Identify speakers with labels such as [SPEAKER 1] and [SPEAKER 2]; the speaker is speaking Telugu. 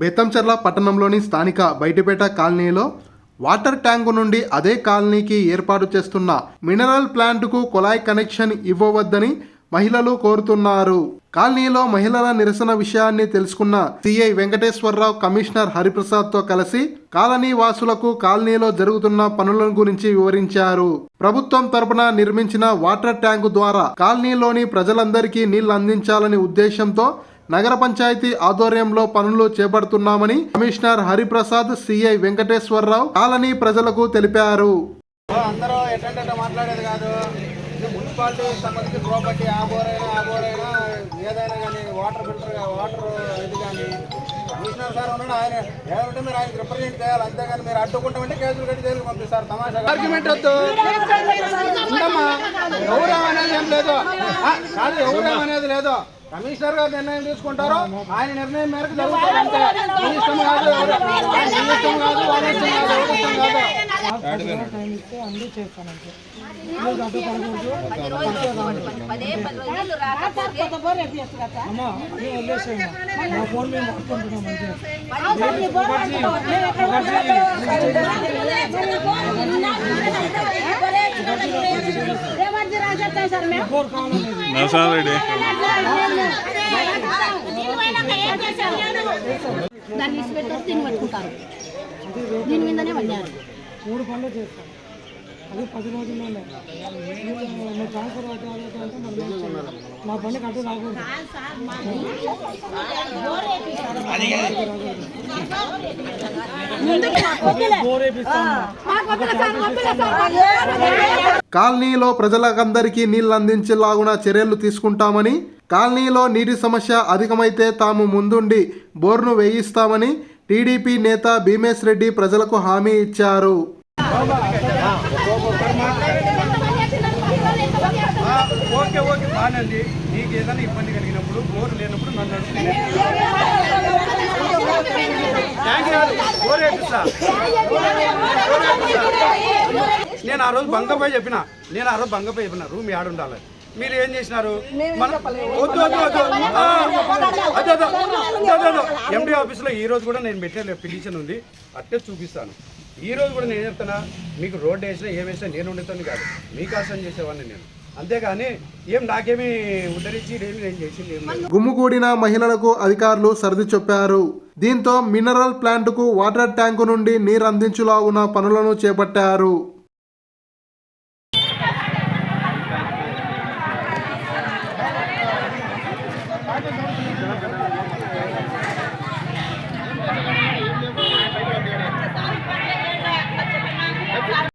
[SPEAKER 1] బేతంచెర్ల పట్టణంలోని స్థానిక బయటిపేట కాలనీలో వాటర్ ట్యాంకు నుండి అదే కాలనీకి ఏర్పాటు చేస్తున్న మినరల్ ప్లాంట్కు కొలాయి కనెక్షన్ ఇవ్వవద్దని మహిళలు కోరుతున్నారు. కాలనీలో మహిళల నిరసన విషయాన్ని తెలుసుకున్న సిఐ వెంకటేశ్వరరావు కమిషనర్ హరిప్రసాద్తో కలిసి కాలనీ వాసులకు కాలనీలో జరుగుతున్న పనుల గురించి వివరించారు. ప్రభుత్వం తరపున నిర్మించిన వాటర్ ట్యాంకు ద్వారా కాలనీలోని ప్రజలందరికీ నీళ్ళు అందించాలని ఉద్దేశంతో నగర పంచాయతీ ఆధ్వర్యంలో పనులు చేపడుతున్నామని commissioner Hariprasad CI Venkateswararao colony ప్రజలకు తెలిపారు.
[SPEAKER 2] అందరూ ఎట్టంటే మాట్లాడేది కాదు. ఇది మున్సిపాలిటీకి సంబంధించి ప్రాపర్టీ ఆ బోరైనా ఆ బోరైనా ఏదైనా కానీ వాటర్ ఫిల్టర్ వాటర్ ఇది కానీ. కమిషనర్ సార్ ఉన్నాడు ఆయన ఏమంటే మీరు ఆయన రిప్రజెంట్ చేయాలి. అంతేగాని మీరు అడ్డుకుంటామంటే కేసులు కట్టి జైలుకి పంపిస్తారు. తమాషా ఆర్గ్యుమెంట్ వద్దు. ఉండమ్మా. ఎవరం అనేది ఏం లేదు. కాదు ఎవరం అనేది లేదు. కమిషనర్ గారు నిర్ణయం తీసుకుంటారో ఆయన నిర్ణయం మేరకు జరుగుతుంది అంతే. మీ ఇష్టం కాదు ఎవరు- మీ ఇష్టం కాదు వాళ్ళ ఇష్టం కాదు ఎవరి ఇష్టం కాదు
[SPEAKER 3] పదే పది రోజులు రాకపోతే
[SPEAKER 4] నరసింహ రెడ్డి.
[SPEAKER 3] దాన్ని ఇచ్చిపెట్టారు దీన్ని పట్టుకుంటారు. దీని మీదనే పడినారు
[SPEAKER 5] మూడు పనులు చేస్తాం. అది పది రోజుల్లోనే నువ్వు ట్రాన్స్ఫర్ అంటే. నా బండి కట్టు రాకూడదు. వేపిస్తాను
[SPEAKER 1] కాలనీలో ప్రజలకందరికీ నీళ్ళు అందించేలాగున చర్యలు తీసుకుంటామని కాలనీలో నీటి సమస్య అధికమైతే తాము ముందుండి బోర్ను వేయిస్తామని టీడీపీ నేత భీమేష్ రెడ్డి ప్రజలకు హామీ ఇచ్చారు
[SPEAKER 2] ఓకే ఓకే బాగానండి నీకు ఏదైనా ఇబ్బంది కలిగినప్పుడు బోర్ లేనప్పుడు నన్ను థ్యాంక్ యూ బోర్ వేపిస్తా నేను ఆ రోజు బంగపై చెప్పిన. నేను ఆ రోజు బంగపై చెప్పిన రూమ్ యాడ్ ఉండాలి మీరు ఏం చేసినారు? వద్దు. ఎండి ఆఫీస్లో ఈ రోజు కూడా నేను పెట్టే పిటిషన్ ఉంది. అట్టే చూపిస్తాను. ఈ రోజు కూడా నేను చెప్తున్నా? మీకు రోడ్ వేసినా ఏం వేసినా నేను ఉండేతాను కాదు. మీకు ఆసం చేసేవాడిని నేను. అంతేగాని ఏం నాకేమీ ఉద్ధరించి ఏమి నేను చేసింది.
[SPEAKER 1] గుమ్ముగూడిన మహిళలకు అధికారులు సర్ది చెప్పారు. దీంతో మినరల్ ప్లాంట్కు వాటర్ ట్యాంకు నుండి నీరు అందించులాగున పనులను చేపట్టారు.